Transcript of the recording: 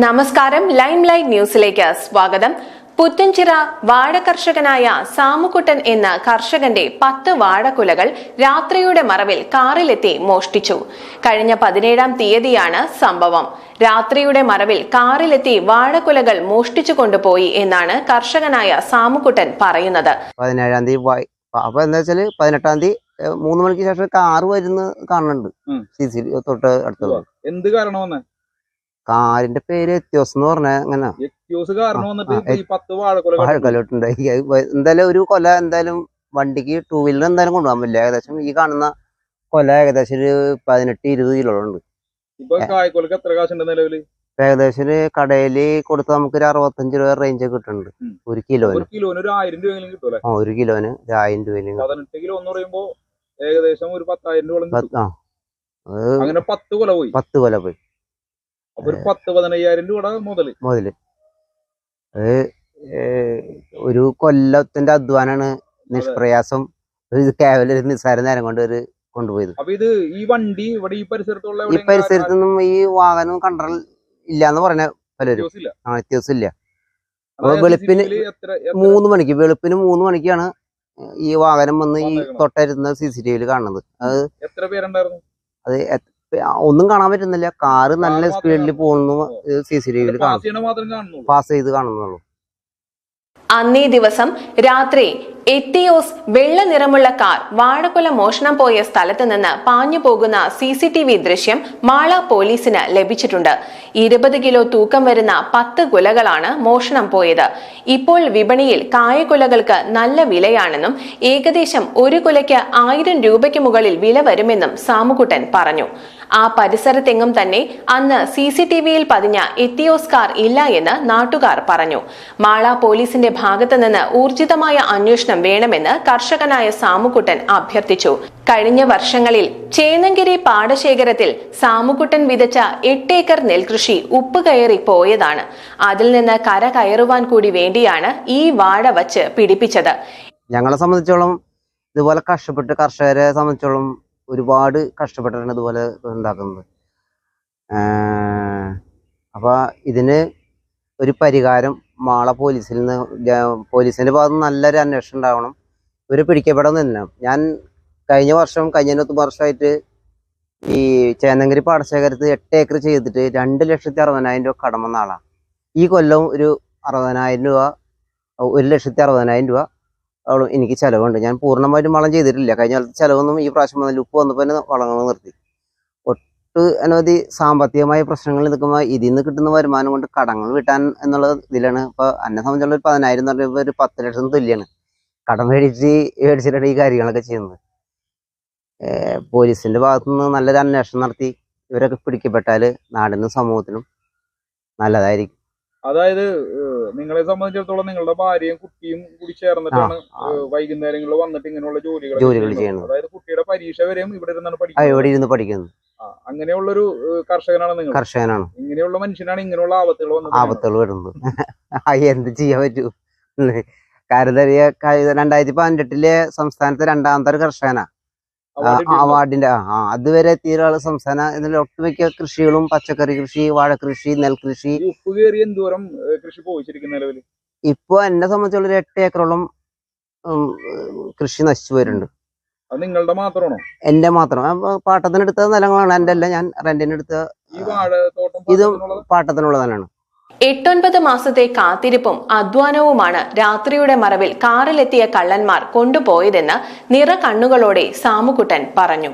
നമസ്കാരം. Lime light ന്യൂസിലേക്ക് സ്വാഗതം. പുത്തൻചിറ വാഴ കർഷകനായ സാമുക്കുട്ടൻ എന്ന കർഷകന്റെ പത്ത് വാഴക്കുലകൾ രാത്രിയുടെ മറവിൽ കാറിലെത്തി മോഷ്ടിച്ചു. കഴിഞ്ഞ പതിനേഴാം തീയതിയാണ് സംഭവം. രാത്രിയുടെ മറവിൽ കാറിലെത്തി വാഴക്കുലകൾ മോഷ്ടിച്ചു കൊണ്ടുപോയി എന്നാണ് കർഷകനായ സാമുക്കുട്ടൻ പറയുന്നത്. പതിനേഴാം തീയതി അപ്പൊ എന്താ വെച്ചാൽ പതിനെട്ടാം തീയതി മൂന്ന് മണിക്ക് ശേഷം കാറ് വരുന്ന കാണുന്നുണ്ട്. സി സി തൊട്ട് അടുത്തത് എന്ത് കാരണം വന്ന് കാറിന്റെ പേര് എത്യോസ് എന്ന് പറഞ്ഞ അങ്ങനെ എക്സ്ക്യൂസ് കാരണം വന്നിട്ട് ഈ പത്ത് വാഴക്കൊല വാഴക്കല്ലോട്ടുണ്ട് എന്തായാലും ഒരു കൊല എന്തായാലും വണ്ടിക്ക് ടൂ വീലർ എന്തായാലും കൊണ്ടുപോകാൻ പറ്റില്ല. ഏകദേശം ഈ കാണുന്ന കൊല ഏകദേശം ഒരു പതിനെട്ട് ഇരുപത് കിലോ ഉണ്ട് ഏകദേശം ഒരു കടയിൽ കൊടുത്ത നമുക്ക് ഒരു അറുപത്തഞ്ച് രൂപ റേഞ്ച് കിട്ടുന്നുണ്ട്. ഒരു കിലോന് ഒരു കിലോന് ഒരു ആയിരം രൂപയെങ്കിലും കിട്ടൂലെ ആ ഒരു കിലോന് ഒരു ആയിരം രൂപയിലും പതിനെട്ട് കിലോ എന്ന് പറയുമ്പോ ഏകദേശം ഒരു പത്തായിരം രൂപ അങ്ങനെ പത്ത് കൊല പോയി. പത്ത് കൊല പോയി. അപ്പൊ ഒരു പത്ത് പതിനയ്യായിരം രൂപ മുതൽ. മുതൽ. അത് ഒരു കൊല്ലത്തിന്റെ അധ്വാനാണ് നിഷ്പ്രയാസം. ഇത് കേവലം ഒരു നിസ്സാര നേരം കൊണ്ട് ഒരു കൊണ്ടുപോയത്. അപ്പൊ ഇത് ഈ വണ്ടി ഇവിടെ ഈ പരിസരത്തുള്ള ഈ പരിസരത്തൊന്നും ഈ വാഹനം കണ്ട്രോൾ ഇല്ലാന്ന് പറഞ്ഞ പലരും. ഇല്ല ആ ഇല്ല അതായത് വെളുപ്പിന് മൂന്ന് മണിക്ക് വെളുപ്പിന് മൂന്ന് മണിക്കാണ് ഈ വാഹനം വന്ന് ഈ. തൊട്ടരുന്ന സി സി ടി വിയിൽ കാണുന്നത്. അത് എത്ര പേരുണ്ടായിരുന്നു? അത് ഒന്നും കാണാൻ പറ്റുന്നില്ല. കാറ് നല്ല സ്പീഡിൽ പോകുന്നു. സി സി ടി വിയിൽ പാസ് മാത്രം കാണുന്നുള്ളൂ. പാസ് ചെയ്ത് കാണുന്നുള്ളൂ. അന്നേ ദിവസം രാത്രി എത്തിയോസ് വെള്ള നിറമുള്ള കാർ വാഴക്കുല മോഷണം പോയ സ്ഥലത്ത് നിന്ന് പാഞ്ഞു പോകുന്ന സി സി ടി വി ദൃശ്യം മാള പോലീസിന് ലഭിച്ചിട്ടുണ്ട്. ഇരുപത് കിലോ തൂക്കം വരുന്ന പത്ത് കുലകളാണ് മോഷണം പോയത്. ഇപ്പോൾ വിപണിയിൽ കായക്കുലകൾക്ക് നല്ല വിലയാണെന്നും ഏകദേശം ഒരു കുലയ്ക്ക് ആയിരം രൂപയ്ക്ക് മുകളിൽ വില വരുമെന്നും സാമുകുട്ടൻ പറഞ്ഞു. ആ പരിസരത്തെങ്ങും തന്നെ അന്ന് സി സി ടി വിയിൽ പതിഞ്ഞ എത്തിയോസ് കാർ ഇല്ല എന്ന് നാട്ടുകാർ പറഞ്ഞു. മാള പോലീസിന്റെ ഭാഗത്തുനിന്ന് ഊർജിതമായ അന്വേഷണം വേണമെന്ന് കർഷകനായ സാമുക്കുട്ടൻ അഭ്യർത്ഥിച്ചു. കഴിഞ്ഞ വർഷങ്ങളിൽ ചേന്നങ്കിരി പാടശേഖരത്തിൽ സാമുക്കുട്ടൻ വിതച്ച എട്ടേക്കർ നെൽകൃഷി ഉപ്പ് കയറി പോയതാണ്. അതിൽ നിന്ന് കര കയറുവാൻ കൂടി വേണ്ടിയാണ് ഈ വാഴ വച്ച് പിടിപ്പിച്ചത്. ഞങ്ങളെ സംബന്ധിച്ചോളം ഇതുപോലെ കഷ്ടപ്പെട്ട് കർഷകരെ സംബന്ധിച്ചോളം ഒരുപാട് കഷ്ടപ്പെട്ടിട്ടാണ് ഇതുപോലെ ഉണ്ടാക്കുന്നത്. അപ്പോൾ അപ്പൊ ഇതിന് ഒരു പരിഹാരം മാള പോലീസിൽ നിന്ന് പോലീസിന്റെ ഭാഗത്ത് നല്ലൊരു അന്വേഷണം ഉണ്ടാവണം. പിടിക്കപ്പെടാൻ തന്നെ ഞാൻ കഴിഞ്ഞ വർഷം കഴിഞ്ഞ വർഷമായിട്ട് ഈ ചേന്നങ്കിരി പാടശേഖരത്ത് എട്ട് ഏക്കർ ചെയ്തിട്ട് രണ്ട് ലക്ഷത്തി അറുപതിനായിരം രൂപ കടം വന്ന ആളാണ് ഈ കൊല്ലം ഒരു അറുപതിനായിരം രൂപ ഒരു ലക്ഷത്തി അറുപതിനായിരം രൂപ എനിക്ക് ചിലവുണ്ട്. ഞാൻ പൂർണമായിട്ടും വളം ചെയ്തിട്ടില്ല. കഴിഞ്ഞ കാലത്ത് ചിലവൊന്നും ഈ പ്രാവശ്യം വന്നില്ല. ഉപ്പ് വന്നപ്പോൾ തന്നെ വളങ്ങൾ നിർത്തി. ഒട്ട് അനവധി സാമ്പത്തികമായ പ്രശ്നങ്ങൾ നിൽക്കുമ്പോൾ ഇതിൽ നിന്ന് കിട്ടുന്ന വരുമാനം കൊണ്ട് കടങ്ങൾ വീട്ടാൻ എന്നുള്ള ഇതിലാണ്. ഇപ്പൊ എന്നെ സംബന്ധിച്ചുള്ള ഒരു പതിനായിരം എന്ന് പറയുമ്പോൾ ഒരു പത്ത് ലക്ഷം തുല്യാണ്. കടം മേടിച്ച് മേടിച്ചിട്ടാണ് ഈ കാര്യങ്ങളൊക്കെ ചെയ്യുന്നത്. പോലീസിന്റെ പോലീസിന്റെ ഭാഗത്തു നിന്ന് നല്ലൊരു അന്വേഷണം നടത്തി. ഇവരൊക്കെ പിടിക്കപ്പെട്ടാൽ നാടിനും സമൂഹത്തിനും നല്ലതായിരിക്കും. അതായത് നിങ്ങളെ സംബന്ധിച്ചിടത്തോളം നിങ്ങളുടെ ഭാര്യയും കുട്ടിയും കൂടി ചേർന്നിട്ടാണ് വൈകുന്നേരങ്ങളിൽ വന്നിട്ട് ഇങ്ങനെയുള്ള ജോലികൾ ജോലികൾ ചെയ്യുന്നത്. അതായത് കുട്ടിയുടെ പരീക്ഷ വരെയും ഇവിടെ ഇരുന്നാണ് പഠിക്കുന്നത്. ഇവിടെ ഇരുന്ന് പഠിക്കുന്നത് അങ്ങനെയുള്ളൊരു കർഷകനാണ് നിങ്ങൾ. കർഷകനാണ്. ഇങ്ങനെയുള്ള മനുഷ്യനാണ് ഇങ്ങനെയുള്ള ആപത്തുകൾ വന്നത്. ആപത്തുകൾ വരുന്നത്. എന്ത് ചെയ്യാൻ പറ്റൂ? കരുതറിയ രണ്ടായിരത്തി പതിനെട്ടിലെ സംസ്ഥാനത്തെ രണ്ടാമത്തെ ഒരു കർഷകനാ. അവാർഡിന്റെ ആ അതുവരെ എത്തിയ ഒരാൾ സംസ്ഥാന ഇതിൽ ഒട്ടുമിക്ക കൃഷികളും പച്ചക്കറി കൃഷി വാഴകൃഷി നെൽകൃഷി. ഉപ്പ് കയറി എന്തോരം കൃഷി പോയിച്ചിരിക്കുന്ന നിലവിൽ ഇപ്പൊ എന്നെ സംബന്ധിച്ചുള്ള ഒരു എട്ട് ഏക്കറോളം കൃഷി നശിച്ചു പോയിട്ടുണ്ട്. നിങ്ങളുടെ മാത്രമാണോ? എന്റെ മാത്രം. പാട്ടത്തിനെടുത്ത നിലങ്ങളാണ്. എന്റെ അല്ല ഞാൻ റെന്റിനെടുത്ത ഇതും പാട്ടത്തിനുള്ളത്? പാട്ടത്തിനുള്ളതാണ് എട്ടൊൻപത് മാസത്തെ കാത്തിരിപ്പും അധ്വാനവുമാണ് രാത്രിയുടെ മറവിൽ കാറിലെത്തിയ കള്ളന്മാർ കൊണ്ടുപോയതെന്ന് നിറ കണ്ണുകളോടെ സാമുകുട്ടൻ പറഞ്ഞു.